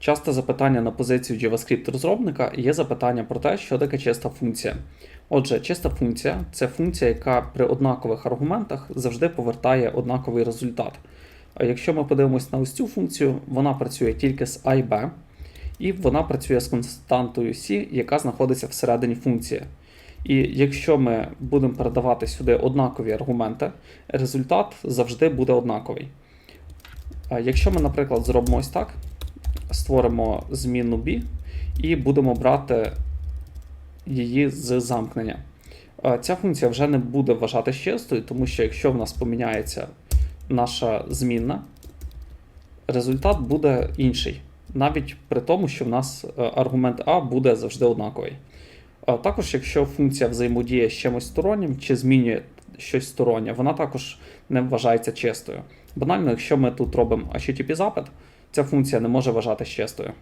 Часте запитання на позицію JavaScript розробника є запитання про те, що таке чиста функція. Отже, чиста функція це функція, яка при однакових аргументах завжди повертає однаковий результат. А Якщо ми подивимось на ось цю функцію, вона працює тільки з A і B, і вона працює з константою C, яка знаходиться всередині функції. І якщо ми будемо передавати сюди однакові аргументи, результат завжди буде однаковий. А Якщо ми, наприклад, зробимо ось так, створимо змінну B і будемо брати її з замкнення. Е, Ця функція вже не буде вважатися чистою, тому що якщо в нас поміняється наша змінна, результат буде інший. Навіть при тому, що в нас е, аргумент А буде завжди однаковий. Також, якщо функція взаємодіє з чимось стороннім чи змінює щось стороннє, вона також не вважається чистою. Банально, якщо ми тут робимо HTTP запит, ця функція не може вважатися чистою.